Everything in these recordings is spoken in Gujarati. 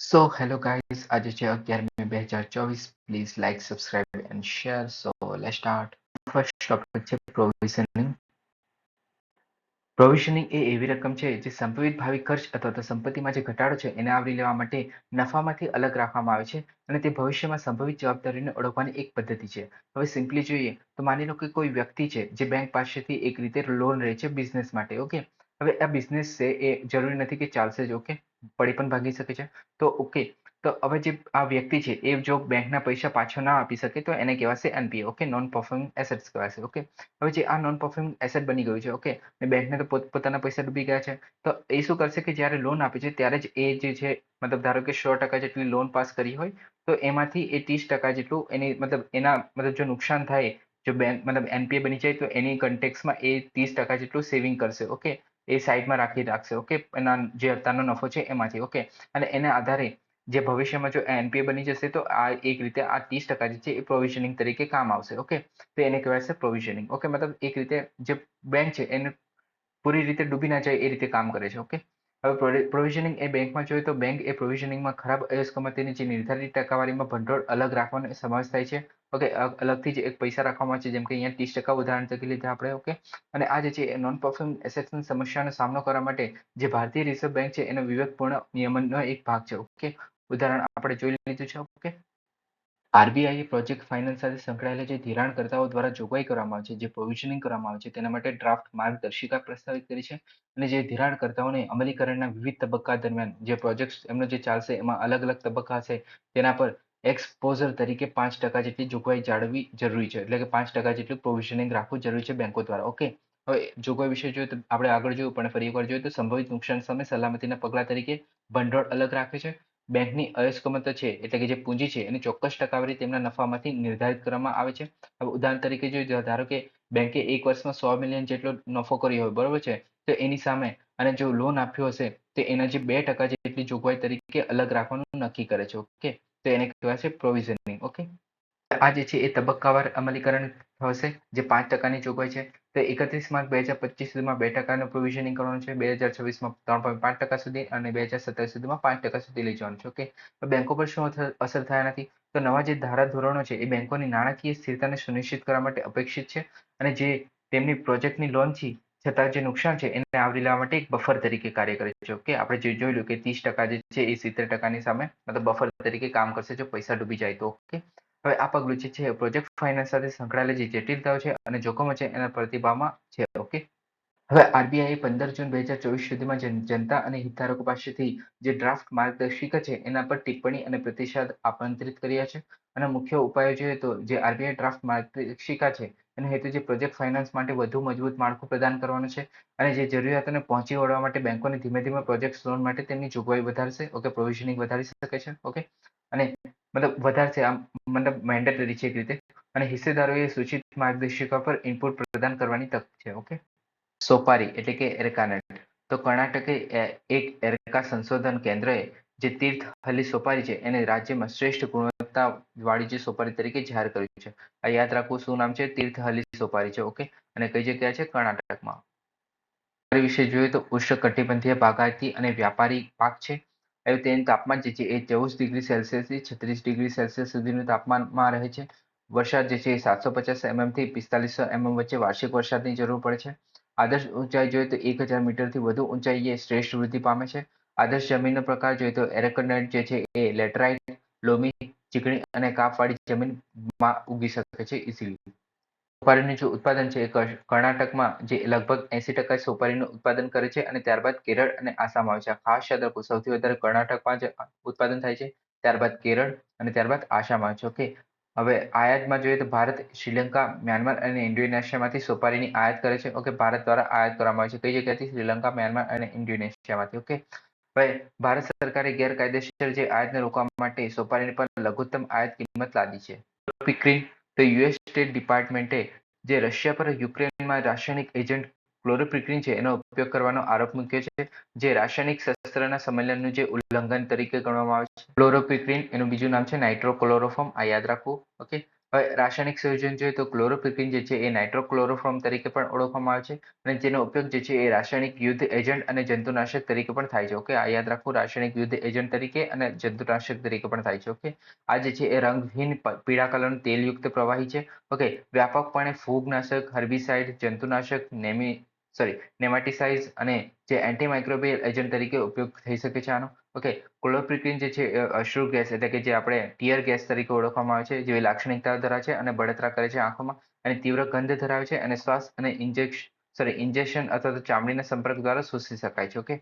સો હેલો ગાઈસ આજે છે અગિયાર મે બે હજાર ચોવીસ please like subscribe and share so લે સ્ટાર્ટ ફર્સ્ટ ટોપિક છે પ્રોવિઝનિંગ પ્રોવિઝનિંગ એ એવી રકમ છે જે સંભવિત ભાવિ ખર્ચ અથવા તો સંપત્તિમાં જે ઘટાડો છે, એને આવરી લેવા માટે નફામાંથી અલગ રાખવામાં આવે છે અને તે ભવિષ્યમાં સંભવિત જવાબદારીને ઓળખવાની એક પદ્ધતિ છે. હવે સિમ્પલી જોઈએ તો માની લો કે કોઈ વ્યક્તિ છે જે બેંક પાસેથી એક રીતે લોન રહે છે બિઝનેસ માટે ઓકે હવે આ બિઝનેસ છે એ જરૂરી નથી કે ચાલશે જ ઓકે પડી પણ ભાગી શકે છે. તો ઓકે, તો હવે જે આ વ્યક્તિ છે, એ જો બેંકના પૈસા પાછો ના આપી શકે તો એને કહેવાશે NPA, okay? Non performing assets કહેવાશે, ઓકે? હવે જે આ નોન પરફોર્મિંગ એસેટ બની ગયું છે, ઓકે? ને બેંકને તો પોતાના પૈસા ડૂબી ગયા છે. તો એ શું કરશે કે જ્યારે લોન આપે છે, ત્યારે જ એ જે છે, મતલબ ધારો કે સો ટકા જેટલી લોન પાસ કરી હોય, તો એમાંથી એ ત્રીસ ટકા જેટલું એની, મતલબ એના, મતલબ જો નુકસાન થાય, જો બેંક, મતલબ એનપીએ બની જાય, તો એની કન્ટેક્સમાં એ ત્રીસ ટકા જેટલું સેવિંગ કરશે, ઓકે? એ સાઈડમાં રાખી રાખશે, ઓકે? એના જે અત્યારનો નફો છે એમાંથી, ઓકે? અને એના આધારે જે ભવિષ્યમાં જો એનપીએ બની જશે, તો આ એક રીતે આ ત્રીસ ટકા જે છે એ પ્રોવિઝનિંગ તરીકે કામ આવશે, ઓકે? તો એને કહેવાય છે પ્રોવિઝનિંગ ઓકે? મતલબ એક રીતે જે બેંક છે એને પૂરી રીતે ડૂબી ના જાય એ રીતે કામ કરે છે, ઓકે? હવે પ્રોવિઝનિંગ એ બેંકમાં જોઈએ તો બેંક એ પ્રોવિઝનિંગમાં ખરાબ અયસ્કમતીની જે નિર્ધારિત ટકાવારીમાં ભંડોળ અલગ રાખવાનો સમાવેશ થાય છે ઓકે અલગથી જ એક પૈસા રાખવામાં છે, જેમ કે અહીંયા ત્રીસ ટકા ઉદાહરણ તરીકે લીધા આપણે ઓકે અને આ છે એ નોન પરફોર્મ એસેટ્સની સમસ્યાનો સામનો કરવા માટે જે ભારતીય રિઝર્વ બેંક છે, એનો વિવેકપૂર્ણ નિયમનનો એક ભાગ છે ઓકે ઉદાહરણ આપણે જોઈ લીધું છે ઓકે આરબીઆઈએ પ્રોજેક્ટ ફાઇનાન્સ સાથે સંકળાયેલા જે ધિરાણકર્તાઓ દ્વારા જોગવાઈ કરવામાં આવે છે, જે પ્રોવિઝનિંગ કરવામાં આવે છે, તેના માટે ડ્રાફ્ટ માર્ગદર્શિકા પ્રસ્તાવિત કરી છે અને જે ધિરાણકર્તાઓને અમલીકરણના વિવિધ તબક્કા દરમિયાન જે પ્રોજેક્ટ એમનો જે ચાલશે, એમાં અલગ અલગ તબક્કા હશે, તેના પર એક્સપોઝર તરીકે પાંચ ટકા જેટલી જોગવાઈ જાળવવી જરૂરી છે. એટલે કે પાંચ ટકા જેટલું પ્રોવિઝનિંગ રાખવું જરૂરી છે બેંકો દ્વારા. ઓકે હવે જોગવાઈ વિશે જોઈએ તો આપણે આગળ જોયું, પણ ફરી એકવાર જોઈએ તો સંભવિત નુકસાન સામે સલામતીના પગલા તરીકે ભંડોળ અલગ રાખે છે. બેંકની અયસ્કમત છે, એટલે કે જે પૂંજી છે, એની ચોક્કસ ટકાવારી તેમના નફામાંથી નિર્ધારિત કરવામાં આવે છે. હવે ઉદાહરણ તરીકે જો ધારો કે બેંકે એક વર્ષમાં સો મિલિયન જેટલો નફો કર્યો હોય, બરોબર છે? તો એની સામે અને જો લોન આપ્યો હશે, તો એના જે બે ટકા જેટલી જોગવાઈ તરીકે અલગ રાખવાનું નક્કી કરે છે. ઓકે તો એને કહેવાય છે પ્રોવિઝનિંગ ઓકે આ જે છે એ તબક્કાવાર અમલીકરણ થશે, જે પાંચ ટકાની જોગવાઈ છે. તો એકત્રીસ માર્ચ બે હજાર પચીસ સુધીમાં બે ટકાનું પ્રોવિઝનિંગ કરવાનું છે, બે હજાર છવ્વીસમાં ત્રણ પોઈન્ટ પાંચ ટકા સુધી અને બે હજાર સત્તાવીસ સુધીમાં પાંચ ટકા સુધી લઈ જવાનું છે ઓકે બેંકો પર શું અસર થયા નથી? તો નવા જે ધારા ધોરણો છે, એ બેંકોની નાણાકીય સ્થિરતાને સુનિશ્ચિત કરવા માટે અપેક્ષિત છે અને જે તેમની પ્રોજેક્ટની લોન છે છતાં જે નુકસાન છે, એને આવરી લેવા માટે એક બફર તરીકે કાર્ય કરે છે. ઓકે આપણે જે જોયેલું કે ત્રીસ ટકા જે છે, એ સિત્તેર ટકાની સામે મતલબ બફર તરીકે કામ કરશે જો પૈસા ડૂબી જાય તો. ઓકે હવે આ પગલું જે છે પ્રોજેક્ટ ફાઇનાન્સ સાથે સંકળાયેલી જે જટિલતાઓ છે અને જોખમો છે, એના પ્રતિભાવમાં છે. ઓકે હવે આરબીઆઈ પંદર જૂન બે હજાર ચોવીસ સુધીમાં જનતા અને હિતધારકો પાસેથી જે ડ્રાફ્ટ માર્ગદર્શિકા છે, એના પર ટિપ્પણી અને પ્રતિસાદ આમંત્રિત કર્યા છે. અને મુખ્ય ઉપાયો જોઈએ તો જે આરબીઆઈ ડ્રાફ્ટ માર્ગદર્શિકા છે, એનો હેતુ જે પ્રોજેક્ટ ફાઇનાન્સ માટે વધુ મજબૂત માળખું પ્રદાન કરવાનું છે અને જે જરૂરિયાતોને પહોંચી વળવા માટે બેંકોને ધીમે ધીમે પ્રોજેક્ટ લોન માટે તેમની જોગવાઈ વધારશે. ઓકે પ્રોવિઝનિંગ વધારી શકે છે. ઓકે અને મતલબ વધારશે આમ, મતલબ મેન્ડેટરી છે એક રીતે. અને હિસ્સેદારોએ સૂચિત માર્ગદર્શિકા પર ઇનપુટ પ્રદાન કરવાની તક છે. ઓકે સોપારી એટલે કે એરકાનેટ તો કર્ણાટકે એક એરકા સંશોધન કેન્દ્રએ જે તીર્થ હલી સોપારી છે, એને રાજ્યમાં શ્રેષ્ઠ ગુણવત્તા વાળી જે સોપારી તરીકે જાહેર કર્યું છે. આ યાદ રાખવું શું નામ છે? તીર્થ હલી સોપારી છે, ઓકે? અને કઈ જગ્યા છે? કર્ણાટકમાં. વિશે જોઈએ તો ઉષ્ણકટિબંધીય બાગાયતી અને વ્યાપારી પાક છે. હવે તેનું તાપમાન જે છે એ ચૌદ ડિગ્રી સેલ્સિયસથી છત્રીસ ડિગ્રી સેલ્સિયસ સુધીનું તાપમાનમાં રહે છે. વરસાદ જે છે એ સાતસો પચાસ એમએમથી પિસ્તાલીસો એમએમ વચ્ચે વાર્ષિક વરસાદની જરૂર પડે છે. આદર્શ ઊંચાઈ જોઈએ તો એક હજાર મીટરથી વધુ ઊંચાઈએ શ્રેષ્ઠ વૃદ્ધિ પામે છે. આદર્શ જમીનનો પ્રકાર જોઈએ તો એરેકનેટ જે છે એ લેટરાઇટ, લોમી, ચીકણી અને કાપવાળી જમીનમાં ઉગી શકે છે ઇઝીલી સોપારીનું જે ઉત્પાદન છે એ કર્ણાટકમાં જે લગભગ એસી ટકા સોપારીનું ઉત્પાદન કરે છે અને ત્યારબાદ કેરળ અને આસામ આવે છે. ખાસ યાદ રાખો, સૌથી વધારે કર્ણાટકમાં જ ઉત્પાદન થાય છે, ત્યારબાદ કેરળ અને ત્યારબાદ આસામ આવે છે ઓકે હવે આયાતમાં જોઈએ તો ભારત, શ્રીલંકા, મ્યાનમાર અને ઇન્ડોનેશિયામાંથી સોપારીની આયાત કરે છે. ઓકે, ભારત દ્વારા આયાત કરવામાં આવે છે. કઈ જગ્યાથી? શ્રીલંકા, મ્યાનમાર અને ઇન્ડોનેશિયામાંથી. ઓકે? હવે ભારત સરકારે ગેરકાયદેસર જે આયાતને રોકવા માટે સોપારીની પર લઘુત્તમ આયાત કિંમત લાદી છે. પિક્રિન તો યુએસ સ્ટેટ ડિપાર્ટમેન્ટે જે રશિયા પર યુક્રેનમાં રાસાયણિક એજન્ટ ક્લોરોપ્રિક્રિન છે, એનો ઉપયોગ કરવાનો આરોપ મૂક્યો છે, જે રાસાયણિક શસ્ત્રના સંમેલનનું જે ઉલ્લંઘન તરીકે ગણવામાં આવે છે. ક્લોરોપ્રિક્રિન એનું બીજું નામ છે નાઇટ્રોક્લોરોફોર્મ. આ યાદ રાખવું ઓકે? હવે રાસાયણિક સંયોજન જોઈએ તો ક્લોરોપ્રિક્રિન જે છે એ નાઇટ્રોક્લોરોફોર્મ તરીકે પણ ઓળખવામાં આવે છે અને જેનો ઉપયોગ જે છે એ રાસાયણિક યુદ્ધ એજન્ટ અને જંતુનાશક તરીકે પણ થાય છે, ઓકે? આ યાદ રાખવું રાસાયણિક યુદ્ધ એજન્ટ તરીકે અને જંતુનાશક તરીકે પણ થાય છે, ઓકે? આ જે છે એ રંગહીન પીળા કલરનું તેલયુક્ત પ્રવાહી છે, ઓકે? વ્યાપકપણે ફૂગનાશક, હર્બિસાઇડ, જંતુનાશક, નેમી સોરી નેમાટિસાઇડ્સ અને જે એન્ટીમાઇક્રોબિયલ એજન્ટ તરીકે ઉપયોગ થઈ શકે છે આનો. ઓકે ક્લોરોપ્રિક્રિન જે છે અશ્રુ ગેસ એટલે કે જે આપણે ટીયર ગેસ તરીકે ઓળખવામાં આવે છે જેવી લાક્ષણિકતા ધરાવે છે અને બળતરા કરે છે આંખોમાં અને તીવ્ર ગંધ ધરાવે છે અને શ્વાસ અને ઇન્જેક્શન સોરી ઇન્જેક્શન અથવા તો ચામડીના સંપર્ક દ્વારા શોષી શકાય છે ઓકે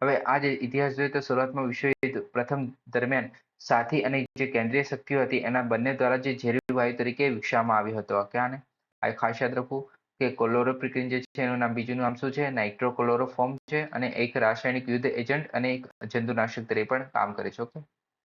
હવે આ જે ઇતિહાસ જોઈએ તો શરૂઆતમાં વિશ્વયુદ્ધ પ્રથમ દરમિયાન સાથી અને જે કેન્દ્રીય શક્તિઓ હતી એના બંને દ્વારા જે ઝેરી વાયુ તરીકે વિકસાવવામાં આવ્યો હતો કે આને? આ ખાસ યાદ રાખવું કે ક્લોરોપ્રિક્રિન જે છે એનું નામ બીજું નામ શું છે? નાઇટ્રોક્લોરોફોર્મ છે અને એક રાસાયણિક યુદ્ધ એજન્ટ અને એક જંતુનાશક તરીકે પણ કામ કરે છે ઓકે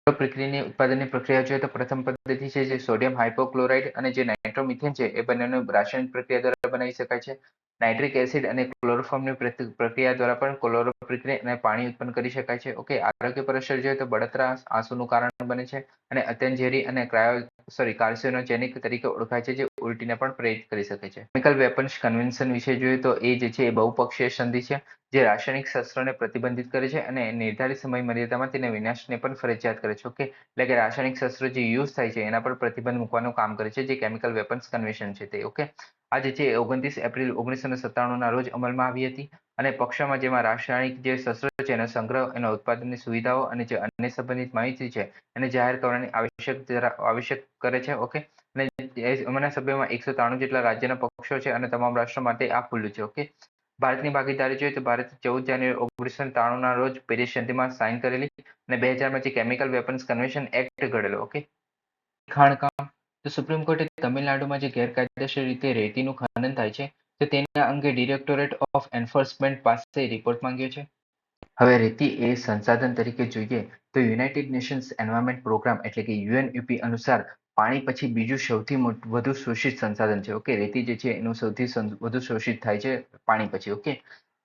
પ્રક્રિયાની ઉત્પાદનની પ્રક્રિયા જોઈએ તો પ્રથમ પદ્ધતિ છે જે સોડિયમ હાઇપોક્લોરાઇડ અને જે નાઇટ્રોમિથેન છે એ બંનેનો રાસાયણિક પ્રક્રિયા દ્વારા બનાવી શકાય છે. નાઇટ્રિક એસિડ અને ક્લોરોફોર્મની પ્રક્રિયા દ્વારા પણ ક્લોરોપ્રિક્રિન અને પાણી ઉત્પન્ન કરી શકાય છે ઓકે આરોગ્ય પર જોઈએ તો બળતરા, આંસુનું કારણ બને છે અને અત્યંત ઝેરી અને ક્રાયો સોરી કાર્સિનોજેનિક તરીકે ઓળખાય છે જે ઉલટીને પણ પ્રેરિત કરી શકે છે. કેમિકલ વેપન્સ કન્વેન્શન વિશે જોઈએ તો એ જે છે એ બહુપક્ષીય સંધિ છે, જે રાસાયણિક શસ્ત્રોને પ્રતિબંધિત કરે છે અને નિર્ધારિત સમય મર્યાદામાં તેને વિનાશને પણ ફરજિયાત કરે છે. ઓકે એટલે કે રાસાયણિક શસ્ત્રો જે યુઝ થાય છે એના પર પ્રતિબંધ મૂકવાનું કામ કરે છે, જે કેમિકલ વેપન્સ કન્વેન્શન છે તે. ઓકે આ જે છે ઓગણત્રીસ એપ્રિલ ઓગણીસો ને સત્તાણુંના રોજ અમલમાં આવી હતી અને પક્ષોમાં જેમાં રાસાયણિક જે શસ્ત્રો છે એનો સંગ્રહ, એના ઉત્પાદનની સુવિધાઓ અને જે અન્ય સંબંધિત માહિતી છે એને જાહેર કરવાની આવશ્યક આવશ્યક કરે છે. ઓકે અને એમાંના સભ્યમાં એકસો ત્રાણું જેટલા રાજ્યના પક્ષો છે અને તમામ રાષ્ટ્રો માટે આ ખુલ્લું છે, ઓકે? ભારતની ભાગીદારી જોઈએ તો ભારત ચૌદ જાન્યુઆરી ઓગણીસો ત્રાણુંના રોજ પેરિસ સંધિમાં સાઇન કરેલી અને બે હજારમાં જે કેમિકલ વેપન્સ કન્વેન્શન એક્ટ ઘડેલો, ઓકે? ખાણકામ. તો સુપ્રીમ કોર્ટે તમિલનાડુમાં જે ગેરકાયદેસર રીતે રેતીનું ખનન થાય છે, તો તેના અંગે ડિરેક્ટોરેટ ઓફ એન્ફોર્સમેન્ટ પાસે રિપોર્ટ માંગ્યો છે. હવે રેતી એ સંસાધન તરીકે જોઈએ તો યુનાઇટેડ નેશન્સ એન્વાયરમેન્ટ પ્રોગ્રામ એટલે કે યુએનયુપી અનુસાર પાણી પછી બીજું સૌથી વધુ શોષિત સંસાધન છે ઓકે રેતી જે છે, એનું સૌથી વધુ શોષિત થાય છે પાણી પછી ઓકે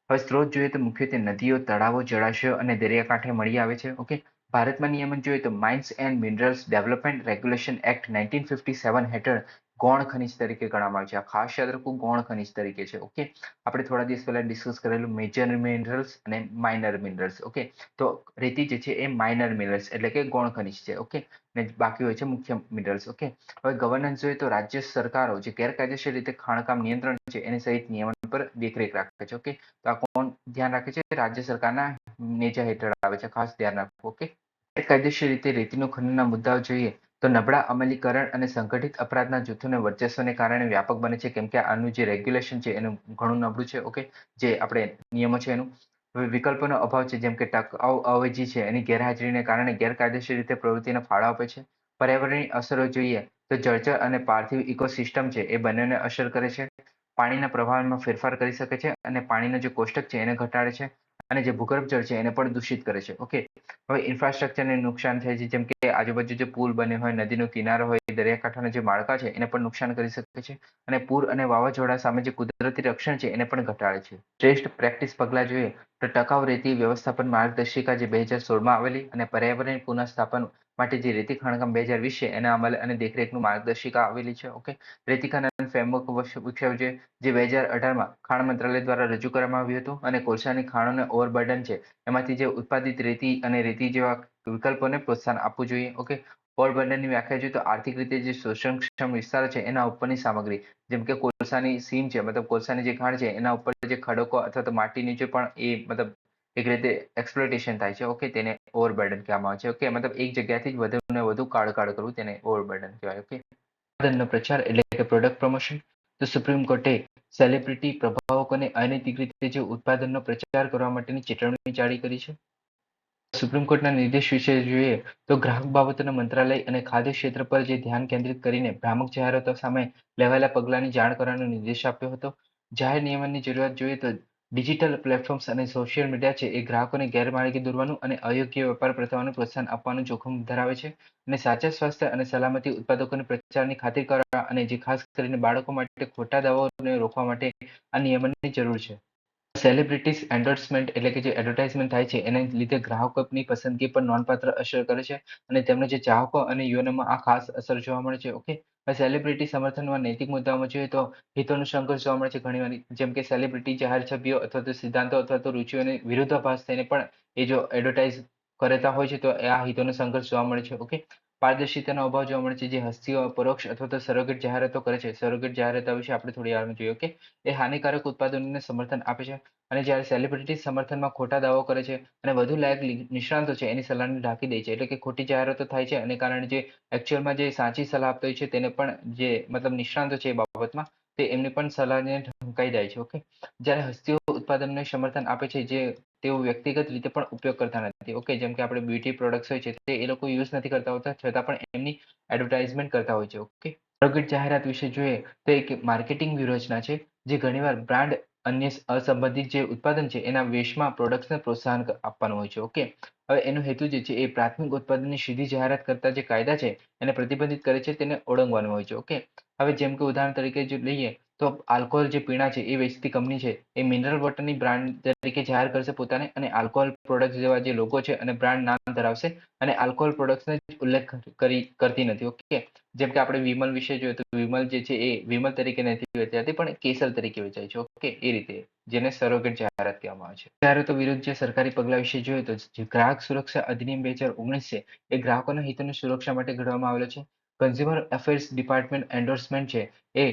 હવે સ્ત્રોત જોઈએ તો મુખ્યત્વે નદીઓ, તળાવો, જળાશયો અને દરિયાકાંઠે મળી આવે છે ઓકે ભારતમાં નિયમન જોઈએ તો mines and minerals development regulation act nineteen fifty seven હેઠળ ગૌણ ખનિજ તરીકે ગણવામાં આવે છે. આ ખાસ યાદ રાખવું ગૌણ ખનિજ તરીકે છે. ઓકે આપણે થોડા દિવસ પહેલા ડિસ્કસ કરેલું મેજર મિનરલ્સ અને માઇનર મિનરલ્સ ઓકે તો રેતી જે છે એ માઇનર મિનરલ્સ એટલે કે ગૌણ ખનિજ છે. ઓકે ને બાકી હોય છે મુખ્ય મિનરલ્સ ઓકે હવે ગવર્નન્સ જોઈએ તો રાજ્ય સરકારો જે ગેરકાયદેસર રીતે ખાણકામ નિયંત્રણ છે એની સહિત નિયમન પર દેખરેખ રાખે છે. ઓકે તો આ કોણ ધ્યાન રાખે છે? રાજ્ય સરકારના નેજા હેઠળ આવે છે. ખાસ ધ્યાન રાખવું ઓકે ગેરકાયદેસર રીતે રેતીનું ખનનના મુદ્દાઓ જોઈએ તો નબળા અમલીકરણ અને સંગઠિત અપરાધના જૂથોને વર્ચસ્વને કારણે વ્યાપક બને છે. કેમ કે આનું જે રેગ્યુલેશન છે, એનું ઘણું નબળું છે ઓકે જે આપણે નિયમો છે એનું. હવે વિકલ્પોનો અભાવ છે, જેમ કે ટકાઉ અવેજી છે, એની ગેરહાજરીને કારણે ગેરકાયદેસર રીતે પ્રવૃત્તિને ફાળો આપે છે. પર્યાવરણની અસરો જોઈએ તો જળચર અને પાર્થિવ ઇકોસિસ્ટમ છે, એ બંનેને અસર કરે છે. પાણીના પ્રવાહમાં ફેરફાર કરી શકે છે અને પાણીનો જે કોષ્ટક છે, એને ઘટાડે છે. અને જે ભૂગર્ભ જળ છે એને પણ દૂષિત કરે છે. ઓકે હવે ઇન્ફ્રાસ્ટ્રક્ચરને નુકસાન થાય છે, જેમ કે આજુબાજુ જે પુલ બને હોય, નદીનો કિનારો હોય, દરિયાકાંઠાના જે માળખા છે, એને પણ નુકસાન કરી શકે છે અને પૂર અને વાવાઝોડા સામે જે કુદરતી રક્ષણ છે, એને પણ ઘટાડે છે. શ્રેષ્ઠ પ્રેક્ટિસ પગલાં જોઈએ તો ટકાઉ રેતી વ્યવસ્થાપન માર્ગદર્શિકા જે બે હજાર સોળમાં આવેલી અને પર્યાવરણ પુનઃસ્થાપન માટે જે રેતી ખાણકામ બે હજાર વીસ એના અમલ અને દેખરેખનું માર્ગદર્શિકા આવેલી છે, ઓકે? રેતી ખનન ફ્રેમવર્ક વિકસાવ્યું છે, જે બે હજાર અઢારમાં ખાણ મંત્રાલય દ્વારા રજૂ કરવામાં આવ્યું હતું અને કોલસાની ખાણોને ઓવરબર્ડન છે. એમાંથી જે ઉત્પાદિત રેતી અને રેતી જેવા વિકલ્પોને પ્રોત્સાહન આપવું જોઈએ, ઓકે? ઓવરબર્ડનની વ્યાખ્યા જોઈએ તો આર્થિક રીતે જે શોષણક્ષમ વિસ્તાર છે એના ઉપરની સામગ્રી, જેમ કે કોલસાની સીમ છે, મતલબ કોલસાની જે ખાણ છે એના ઉપર જે ખડકો અથવા તો માટી નીચે પણ એ મતલબ એક રીતે એક્સપ્લોટેશન થાય છે. ઓકે તેને ઓવરબર્ડન કહેવામાં આવે છે. ઓકે મતલબ એક જગ્યાથી જ વધુ ને વધુ કાળ કાળ કરવું તેને ઓવરબર્ડન કહેવાય. ઓકે ઉત્પાદનનો પ્રચાર એટલે કે પ્રોડક્ટ પ્રમોશન તો સુપ્રીમ કોર્ટે સેલિબ્રિટી પ્રભાવકોને અનૈતિક રીતે જે ઉત્પાદનનો પ્રચાર કરવા માટેની ચેતવણી જારી કરી છે. સુપ્રીમ કોર્ટના નિર્દેશ વિશે જોઈએ તો ગ્રાહક બાબતોના મંત્રાલય અને ખાદ્ય ક્ષેત્ર પર જે ધ્યાન કેન્દ્રિત કરીને ભ્રામક જાહેરાતો સામે લેવાયેલા પગલાંની જાણ કરવાનો નિર્દેશ આપ્યો હતો. જાહેર નિયમનની જરૂરિયાત જોઈએ તો ડિજિટલ પ્લેટફોર્મ્સ અને સોશિયલ મીડિયા છે, એ ગ્રાહકોને ગેરમાર્ગે દોરવાનું અને અયોગ્ય વેપાર પ્રથાઓને પ્રોત્સાહન આપવાનું જોખમ ધરાવે છે અને સાચા સ્વાસ્થ્ય અને સલામતી ઉત્પાદકોને પ્રચારની ખાતરી કરવા અને જે ખાસ કરીને બાળકો માટે ખોટા દવાઓને રોકવા માટે આ નિયમનની જરૂર છે. સેલિબ્રિટીઝ એન્ડોર્સમેન્ટ એટલે કે જે એડવર્ટાઇઝમેન્ટ થાય છે, એને લીધે ગ્રાહકોની પસંદગી પર નોંધપાત્ર અસર કરે છે અને તેમના જે ચાહકો અને યુવાનોમાં આ ખાસ અસર જોવા મળે છે, ઓકે? સેલિબ્રિટી સમર્થનમાં નૈતિક મુદ્દાઓમાં જોઈએ તો હિતોનો સંઘર્ષ જોવા મળે છે. ઘણીવાર જેમ કે સેલિબ્રિટી જાહેર છબીઓ અથવા તો સિદ્ધાંતો અથવા તો રુચિઓને વિરોધાભાસ થઈને પણ એ જો એડવર્ટાઇઝ કરતા હોય છે તો આ હિતોનો સંઘર્ષ જોવા મળે છે. ઓકે પારદર્શિતાનો અભાવ જોવા મળે છે, જે હસ્તીઓ પરોક્ષ અથવા તો સરોગેટ જાહેરાતો કરે છે. સરોગેટ જાહેરાતો વિશે આપણે થોડી વાર જોઈએ, ઓકે? એ હાનિકારક ઉત્પાદનોને સમર્થન આપે છે અને જ્યારે સેલિબ્રિટી સમર્થનમાં ખોટા દાવો કરે છે અને વધુ લાયક નિષ્ણાંતો છે, એની સલાહને ઢાંકી દે છે. એટલે કે ખોટી જાહેરાતો થાય છે અને કારણે જે એકચ્યુઅલમાં જે સાચી સલાહ આપતો હોય છે, તેને પણ જે મતલબ નિષ્ણાંતો છે એ બાબતમાં, તે એમની પણ સલાહને ઢંકાઈ જાય છે, ઓકે? જ્યારે હસ્તીઓ ઉત્પાદનને સમર્થન આપે છે, જે તેઓ વ્યક્તિગત રીતે પણ ઉપયોગ કરતા નથી. ઓકે જેમ કે આપણે બ્યુટી પ્રોડક્ટ્સ હોય છે, તે એ લોકો યુઝ નથી કરતા હોતા, છતાં પણ એમની એડવર્ટાઇઝમેન્ટ કરતા હોય છે ઓકે પ્રગટ જાહેરાત વિશે જોઈએ, તો એક માર્કેટિંગ વ્યૂહરચના છે, જે ઘણીવાર બ્રાન્ડ અન્ય અસંબંધિત જે ઉત્પાદન છે, એના વેશમાં પ્રોડક્ટ્સને પ્રોત્સાહન આપવાનું હોય છે ઓકે હવે એનો હેતુ જે છે, એ પ્રાથમિક ઉત્પાદનની સીધી જાહેરાત કરતા જે કાયદા છે, એને પ્રતિબંધિત કરે છે, તેને ઓળંગવાનું હોય છે ઓકે હવે જેમ કે ઉદાહરણ તરીકે જો લઈએ તો આલ્કોહોલ જે પીણા છે એ વેચતી કંપની છે, એ મિનરલ વોટરની બ્રાન્ડ તરીકે જાહેર કરશે પોતાને અને આલ્કોહોલ પ્રોડક્ટ જેવા જે લોકો છે અને બ્રાન્ડ નામ ધરાવશે અને આલ્કોહોલ પ્રોડક્ટ્સને ઉલ્લેખ કરી, કરતી નથી ઓકે જેમ કે આપણે વિમલ વિશે જોઈએ તો વિમલ જે છે એ વિમલ તરીકે નથી વેચાતી, પણ કેસર તરીકે વેચાય છે ઓકે એ રીતે, જેને સરોગેટ જાહેરાત કહેવામાં આવે છે. ત્યારે તો વિરુદ્ધ જે સરકારી પગલાં વિશે જોઈએ તો જે ગ્રાહક સુરક્ષા અધિનિયમ બે હજાર ઓગણીસ છે, એ ગ્રાહકોના હિતોની સુરક્ષા માટે ઘડવામાં આવેલો છે. કન્ઝ્યુમર અફેર્સ ડિપાર્ટમેન્ટ એન્ડોર્સમેન્ટ છે, એ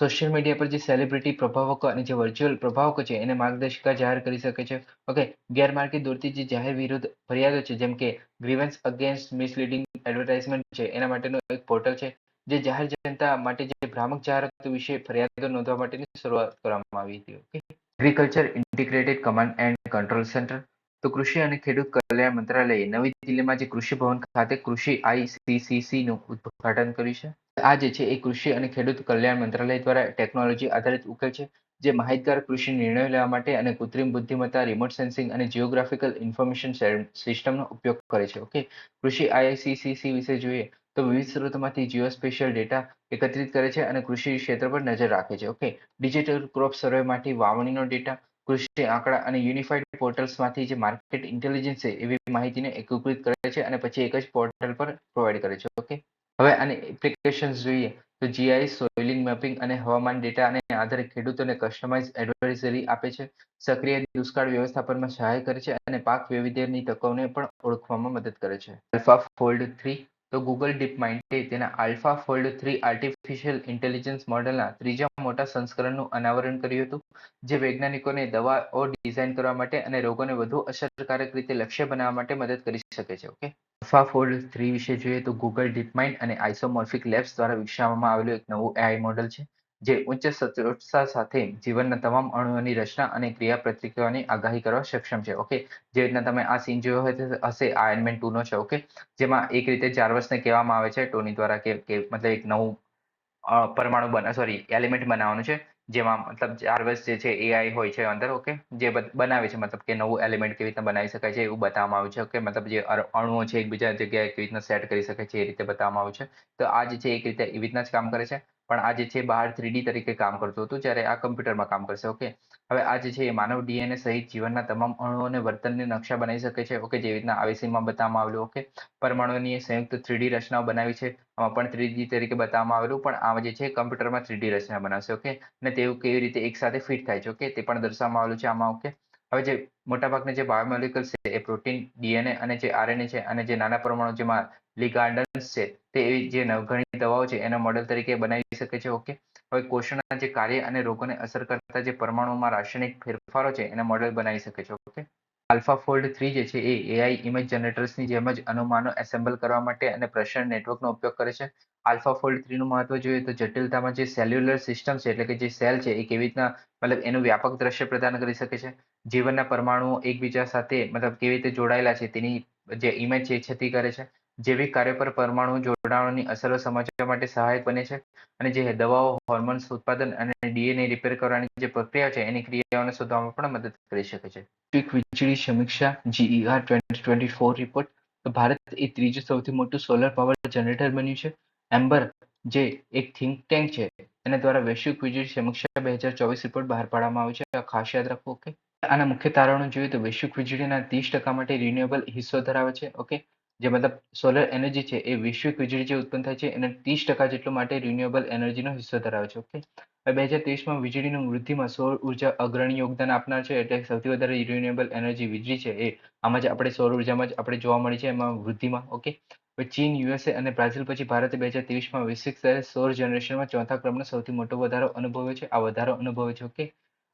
સોશિયલ મીડિયા પર જે સેલિબ્રિટી પ્રભાવકો અને જે વર્ચ્યુઅલ પ્રભાવકો છે, એને માર્ગદર્શિકા જાહેર કરી શકે છે. ઓકે ગેરમાર્ગે દોરતી જે જાહેર વિરુદ્ધ ફરિયાદો છે, જેમ કે ગ્રીવન્સ અગેન્સ્ટ મિસલીડિંગ એડવર્ટાઇઝમેન્ટ છે, એના માટેનું એક પોર્ટલ છે, જે જાહેર જનતા માટે જે ભ્રામક જાહેરાતો વિશે ફરિયાદો નોંધવા માટેની શરૂઆત કરવામાં આવી હતી. Okay agriculture integrated command and control centre તો કૃષિ અને ખેડૂત કલ્યાણ મંત્રાલયે નવી દિલ્હીમાં જે કૃષિ ભવન ખાતે કૃષિ આઈસીસીસી નું ઉદ્ઘાટન કર્યું છે. આ જે છે એ કૃષિ અને ખેડૂત કલ્યાણ મંત્રાલય દ્વારા ટેકનોલોજી આધારિત ઉકેલ છે, જે માહિતગાર કૃષિ નિર્ણયો લેવા માટે અને કૃત્રિમ બુદ્ધિમત્તા, રિમોટ સેન્સિંગ અને જીઓગ્રાફિકલ ઇન્ફોર્મેશન સિસ્ટમનો ઉપયોગ કરે છે. ઓકે? કૃષિ આઈસીસીસી વિશે જોઈએ તો વિવિધ સ્ત્રોતોમાંથી જીઓસ્પેશિયલ ડેટા એકત્રિત કરે છે અને કૃષિ ક્ષેત્ર પર નજર રાખે છે. ઓકે? ડિજિટલ ક્રોપ સર્વેમાંથી વાવણીનો ડેટા કૃષિ આંકડા અને યુનિફાઈડ પોર્ટલ્સમાંથી જે માર્કેટ ઇન્ટેલિજન્સ છે, એવી માહિતીને એકીકૃત કરે છે અને પછી એક જ પોર્ટલ પર પ્રોવાઈડ કરે છે ઓકે હવે આની એપ્લિકેશન્સ જોઈએ તો જીઆઈ સોઇલિંગ મેપિંગ અને હવામાન ડેટા અને આધારે ખેડૂતોને કસ્ટમાઇઝ એડવાઇઝરી આપે છે. સક્રિય દુષ્કાળ વ્યવસ્થાપનમાં સહાય કરે છે અને પાક વૈવિધ્યની તકોને પણ ઓળખવામાં મદદ કરે છે. અલ્ફા ફોલ્ડ થ્રી તો ગૂગલ ડીપ માઇન્ડે તેના AlphaFold three artificial intelligence મોડેલના ત્રીજા મોટા સંસ્કરણનું અનાવરણ કર્યું હતું, જે વૈજ્ઞાનિકોને દવાઓ ડિઝાઇન કરવા માટે અને રોગોને વધુ અસરકારક રીતે લક્ષ્ય બનાવવા માટે મદદ કરી શકે છે ઓકે AlphaFold થ્રી વિશે જોઈએ તો ગૂગલ ડીપમાઇન્ડ અને આઇસોમોર્ફિક લેબ્સ દ્વારા વિકસાવવામાં આવેલું એક નવું એઆઈ મોડેલ છે જે ઉચ્ચ સચોટતા સાથે જીવનના તમામ અણુઓની રચના અને ક્રિયા પ્રતિક્રિયાની આગાહી કરવા સક્ષમ છે. ઓકે જે રીતના તમે આ સીન જોયો હશે, આ એનમેન ટુ નો છે. ઓકે જેમાં એક રીતે ચાર્વસને કહેવામાં આવે છે ટોની દ્વારા કે મતલબ એક નવું પરમાણુ બના સોરી એલિમેન્ટ બનાવવાનું છે. જેમાં મતલબ ચાર્વસ જે છે એઆઈ હોય છે અંદર. ઓકે જે બનાવે છે, મતલબ કે નવું એલિમેન્ટ કેવી રીતના બનાવી શકાય છે એવું બતાવવામાં આવ્યું છે. ઓકે મતલબ જે અણુઓ છે એકબીજા જગ્યાએ કેવી રીતના સેટ કરી શકે છે એ રીતે બતાવવામાં આવ્યું છે. તો આ જે છે, એક રીતે એવી રીતના જ કામ કરે છે. પણ આ જે છે બહાર થ્રીડી તરીકે કામ કરતું હતું જ્યારે આ કમ્પ્યુટરમાં કામ કરશે ઓકે હવે આ જે છે એ માનવ ડીએનએ સહિત જીવનના તમામ અણુઓને વર્તનને નકશા બનાવી શકે છે ઓકે જેવી રીતના આવીસીમાં બતાવવામાં આવેલું ઓકે પરમાણુની સંયુક્ત થ્રીડી રચનાઓ બનાવી છે, આમાં પણ થ્રીડી તરીકે બતાવવામાં આવેલું, પણ આ જે છે કમ્પ્યુટરમાં થ્રીડી રચના બનાવશે ઓકે અને તેવું કેવી રીતે એક સાથે ફિટ થાય છે ઓકે તે પણ દર્શાવવામાં આવેલું છે આમાં ઓકે હવે જે મોટાભાગના જે બાયોમોલિક્યુલ્સ છે, એ પ્રોટીન ડીએનએ અને જે આરએનએ છે અને જે નાના પ્રમાણો જેમાં લિગાર્ડન્સ છે, તે એવી જે નવઘણી દવાઓ છે, એના મોડેલ તરીકે બનાવી શકે છે ઓકે હવે કોષના જે કાર્ય અને રોગોને અસર કરતા જે પરમાણુમાં રાસાયણિક ફેરફારો છે, એના મોડેલ બનાવી શકે છે ઓકે આલ્ફા ફોલ્ડ થ્રી જે છે, એ એઆઈ ઇમેજ જનરેટર્સની જેમ જ અનુમાનો એસેમ્બલ કરવા માટે અને પ્રેશર નેટવર્કનો ઉપયોગ કરે છે. આલ્ફા ફોલ્ડ થ્રીનું મહત્વ જોઈએ તો જટિલતામાં જે સેલ્યુલર સિસ્ટમ છે, એટલે કે જે સેલ છે, એ કેવી રીતના મતલબ એનું વ્યાપક દ્રશ્ય પ્રદાન કરી શકે છે. જીવનના પરમાણુઓ એકબીજા સાથે, મતલબ કેવી રીતે જોડાયેલા છે, તેની જે ઇમેજ છે છતી કરે છે. જૈવિક કાર્ય પર પરમાણુ જોડાણોની અસરો સમજવા માટે સહાયક બને છે અને જે દવાઓ હોર્મોન્સ ઉત્પાદન અને ડીએનએ રિપેર કરવાની જે પ્રક્રિયા છે, એની ક્રિયાઓને શોધવામાં પણ મદદ કરી શકે છે. વીજળી સમીક્ષા GER twenty twenty four report Bharat એ ત્રીજું સૌથી મોટું સોલર પાવર જનરેટર બન્યું છે. એમ્બર જે એક થિંક ટેન્ક છે, એના દ્વારા વૈશ્વિક વીજળી સમીક્ષા બે હજાર ચોવીસ રિપોર્ટ બહાર પાડવામાં આવ્યો છે. ખાસ યાદ રાખો ઓકે આના મુખ્ય તારણો જોઈએ તો વૈશ્વિક વીજળીના ત્રીસ ટકા માટે રિન્યુએબલ હિસ્સો ધરાવે છે ઓકે જે મતલબ સોલર એનર્જી છે એ વૈશ્વિક વીજળી જે ઉત્પન્ન થાય છે એના ત્રીસ ટકા જેટલું માટે રિન્યુએબલ એનર્જીનો હિસ્સો ધરાવે છે ઓકે બે હજાર ત્રીસમાં વીજળીની વૃદ્ધિમાં સૌર ઊર્જા અગ્રણી યોગદાન આપનાર છે એટલે સૌથી વધારે રિન્યુએબલ એનર્જી વીજળી છે એ આમાં જ આપણે સૌર ઉર્જામાં જ આપણે જોવા મળી છે એમાં વૃદ્ધિમાં ઓકે ચીન યુએસએ અને બ્રાઝિલ પછી ભારતે બે હજાર ત્રીસમાં વૈશ્વિક સ્તરે સૌર જનરેશનમાં ચોથા ક્રમનો સૌથી મોટો વધારો અનુભવ્યો છે, આ વધારો અનુભવે છે ઓકે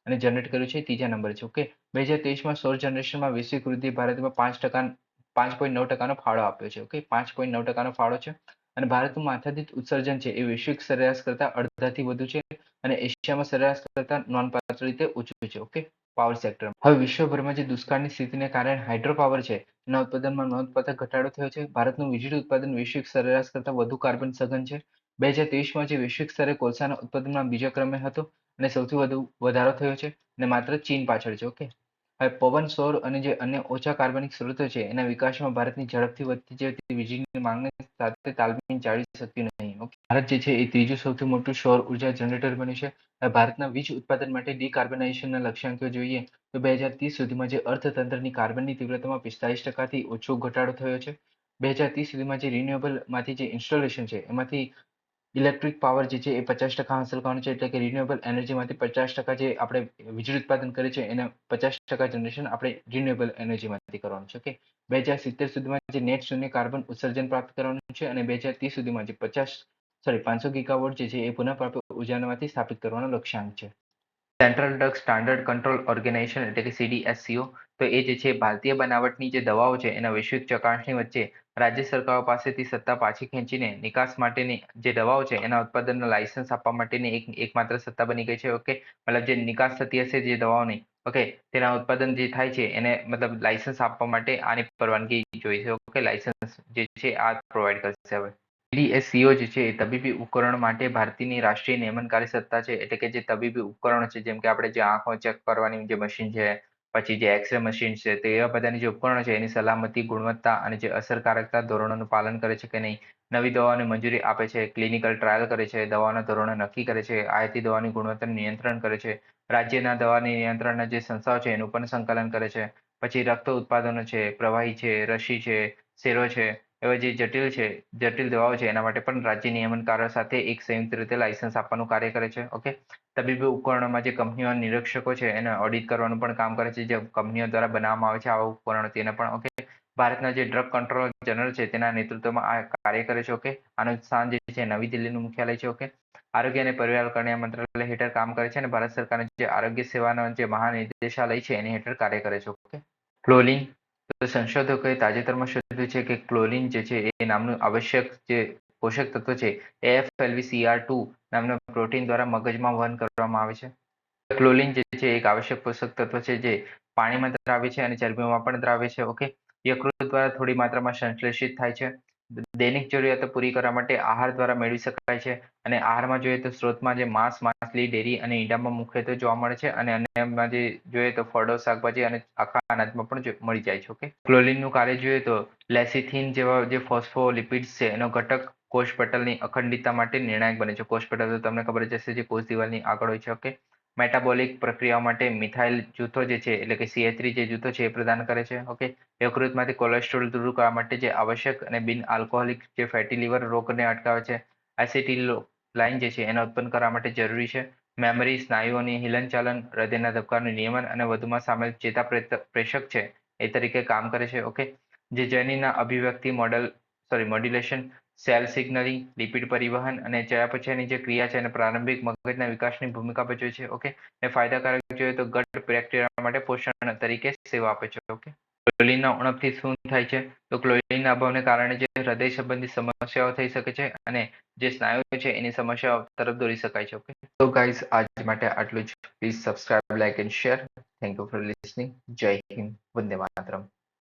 અને જનરેટ કર્યું છે ત્રીજા નંબર છે ઓકે બે હજાર તેવીસમાં સૌર જનરેશનમાં વૈશ્વિક વૃદ્ધિ ભારતમાં પાંચ ટકા, પાંચ પોઈન્ટ નવ ટકાનો ફાળો આપ્યો છે ઓકે પાંચ પોઈન્ટ નવ ટકાનો ફાળો છે અને ભારતનું માથાદીઠ ઉત્સર્જન છે એ વૈશ્વિક સરેરાશ કરતાં અડધાથી વધુ છે અને એશિયામાં સરેરાશ કરતાં નોંધપાત્ર રીતે ઓછું છે ઓકે પાવર સેક્ટર હવે વિશ્વભરમાં જે દુષ્કાળની સ્થિતિને કારણે હાઇડ્રો પાવર છે, એના ઉત્પાદનમાં નોંધપાત્ર ઘટાડો થયો છે. ભારતનું વીજળી ઉત્પાદન વૈશ્વિક સરેરાશ કરતાં વધુ કાર્બન સઘન છે. બે હજાર તેવીસમાં જે વૈશ્વિક સ્તરે કોલસાના ઉત્પાદનમાં બીજા ક્રમે હતો અને સૌથી વધુ વધારો થયો છે અને માત્ર ચીન પાછળ છે ઓકે હવે પવન, સૌર અને જે અન્ય ઓછા કાર્બનિક સ્ત્રોતો છે, એના વિકાસમાં ભારતની ઝડપથી વધતી જતી વીજળીની માંગને સાથે તાલમેલ જાળવી શક્યું નહીં ઓકે ભારત જે છે એ ત્રીજું સૌથી મોટું સૌર ઊર્જા જનરેટર બન્યું છે. ભારતના વીજ ઉત્પાદન માટે ડિકાર્બનાઇઝેશનના લક્ષ્યાંકો જોઈએ તો બે હજાર ત્રીસ સુધીમાં જે અર્થતંત્રની કાર્બનની તીવ્રતામાં પિસ્તાલીસ ટકાથી ઓછો ઘટાડો થયો છે. બે હજાર ત્રીસ સુધીમાં જે રિન્યુએબલમાંથી જે ઇન્સ્ટોલેશન છે, એમાંથી ઇલેક્ટ્રિક પાવર જે છે એ પચાસ ટકા હાંસલ કરવાનું છે, એટલે કે રિન્યુએબલ એનર્જીમાંથી પચાસ ટકા જે આપણે વીજળી ઉત્પાદન કરીએ છીએ એના પચાસ ટકા જનરેશન આપણે રિન્યુએબલ એનર્જીમાંથી કરવાનું છે ઓકે બે હજાર સિત્તેર સુધીમાં જે નેટ શૂન્ય કાર્બન ઉત્સર્જન પ્રાપ્ત કરવાનું છે અને બે હજાર ત્રીસ સુધીમાં જે પચાસ સોરી પાંચસો ગીગાવોટ જે છે એ પુનઃપ્રાપ્ય ઉર્જામાંથી સ્થાપિત કરવાનો લક્ષ્યાંક છે. Central drug standard control organisation એટલે કે સીડીએસસીઓ તો એ જે છે ભારતીય બનાવટની જે દવાઓ છે એના વૈશ્વિક ચકાસણી વચ્ચે રાજ્ય સરકારો પાસેથી સત્તા પાછી ખેંચીને નિકાસ માટેની જે દવાઓ છે, એના ઉત્પાદનનો લાયસન્સ આપવા માટેની એક, એકમાત્ર સત્તા બની ગઈ છે ઓકે મતલબ જે નિકાસ થતી હશે જે દવાઓની ઓકે તેના ઉત્પાદન જે થાય છે, એને મતલબ લાયસન્સ આપવા માટે આની પરવાનગી જોઈશે ઓકે લાયસન્સ જે છે, આ પ્રોવાઈડ કરશે હવે. ડીએસસીઓ જે છે, એ તબીબી ઉપકરણ માટે ભારતીયની રાષ્ટ્રીય નિયમનકારી સત્તા છે, એટલે કે જે તબીબી ઉપકરણો છે, જેમ કે આપણે જે આંખો ચેક કરવાની જે મશીન છે પછી જે એક્સરે મશીન છે, તે એવા બધાની જે ઉપકરણો છે, એની સલામતી, ગુણવત્તા અને જે અસરકારકતા ધોરણોનું પાલન કરે છે કે નહીં, નવી દવાઓને મંજૂરી આપે છે ક્લિનિકલ ટ્રાયલ કરે છે દવાના ધોરણો નક્કી કરે છે, આયાતી દવાની ગુણવત્તાનું નિયંત્રણ કરે છે, રાજ્યના દવાની નિયંત્રણના જે સંસ્થાઓ છે, એનું પણ સંકલન કરે છે, પછી રક્ત ઉત્પાદનો છે, પ્રવાહી છે, રસી છે સેરો છે એવા જે જટિલ છે, જટિલ દવાઓ છે, એના માટે પણ રાજ્ય નિયમનકારો સાથે એક સંયુક્ત રીતે લાયસન્સ આપવાનું કાર્ય કરે છે ઓકે તબીબી ઉપકરણોમાં જે કંપનીઓ નિરીક્ષકો છે, એને ઓડિટ કરવાનું પણ કામ કરે છે, જે કંપનીઓ દ્વારા બનાવવામાં આવે છે, આવા ઉપકરણો તેને પણ ઓકે ભારતના જે ડ્રગ કંટ્રોલ જનરલ છે, તેના નેતૃત્વમાં આ કાર્ય કરે છે ઓકે આનું સ્થાન જે છે, નવી દિલ્હીનું મુખ્યાલય છે ઓકે આરોગ્ય અને પરિવાર કલ્યાણ મંત્રાલય હેઠળ કામ કરે છે અને ભારત સરકારના જે આરોગ્ય સેવાના જે મહાનિર્દેશાલય છે, એની હેઠળ કાર્ય કરે છે ઓકે ફ્લોલિંગ તો સંશોધકોએ તાજેતરમાં શોધ્યું છે કે ક્લોરિન જે છે એ નામનું આવશ્યક જે પોષક તત્વ છે એફએલવીસીઆર ટુ નામના પ્રોટીન દ્વારા મગજમાં વહન કરવામાં આવે છે. ક્લોરિન જે છે એક આવશ્યક પોષક તત્વ છે જે પાણીમાં દ્રાવ્ય છે અને ચરબીમાં પણ દ્રાવ્ય છે, ઓકે? યકૃત દ્વારા થોડી માત્રામાં સંશ્લેષિત થાય છે. દૈનિક જરૂરિયાતો પૂરી કરવા માટે આહાર દ્વારા મેળવી શકાય છે. અને આહારમાં જોઈએ તો સ્ત્રોતમાં જે માંસ, માછલી, ડેરી અને ઈંડામાં મુખ્યત્વે જોવા મળે છે અને અન્યમાં જે જોઈએ તો ફળો, શાકભાજી અને આખા અનાજમાં પણ મળી જાય છે, ઓકે? ક્લોલિનનું કાર્ય જોઈએ તો લેસિથિન જેવા જે ફોસ્ફોલિપિડ્સ છે, એનો ઘટક કોષ પટલની અખંડિતતા માટે નિર્ણાયક બને છે. કોષ પટલ તો તમને ખબર જ હશે જે કોષ દિવાલની આગળ હોય છે, ઓકે? મેટાબોલિક પ્રક્રિયા માટે મિથાઇલ જૂથો જે છે, એટલે કે સીએચ જે જૂથો છે એ પ્રદાન કરે છે. ઓકે? યકૃતમાંથી કોલેસ્ટ્રોલ દૂર કરવા માટે જે આવશ્યક અને બિન આલ્કોહોલિક જે ફેટી લીવર રોગને અટકાવે છે એસિટિલ લાઇન જે છે એને ઉત્પન્ન કરવા માટે જરૂરી છે. મેમરી સ્નાયુઓની હિલનચાલન, હૃદયના ધબકારનું નિયમન અને વધુમાં સામેલ ચેતા પ્રેષક છે એ તરીકે કામ કરે છે. ઓકે? જે જેનીના અભિવ્યક્તિ model sorry modulation cell signalling lipid પરિવહન અને ચયાપચયની જે ક્રિયા છે અને પ્રારંભિક મગજના વિકાસની ભૂમિકા ભજવે છે ઓકે એ ફાયદાકારક જોઈએ તો ગટ બેક્ટેરિયા માટે પોષણ તરીકે સેવા આપે છે ઓકે ક્લોરિનના ઉણપથી શું થાય છે? તો ક્લોરિનના અભાવને કારણે જે હૃદય સંબંધિત સમસ્યાઓ થઈ શકે છે અને જે સ્નાયુઓ છે એની સમસ્યાઓ તરફ દોરી શકાય છે ઓકે તો ગાઈઝ આજ માટે આટલું જ. Please subscribe like and share thank you for listening Jai Hind. Vande Mataram.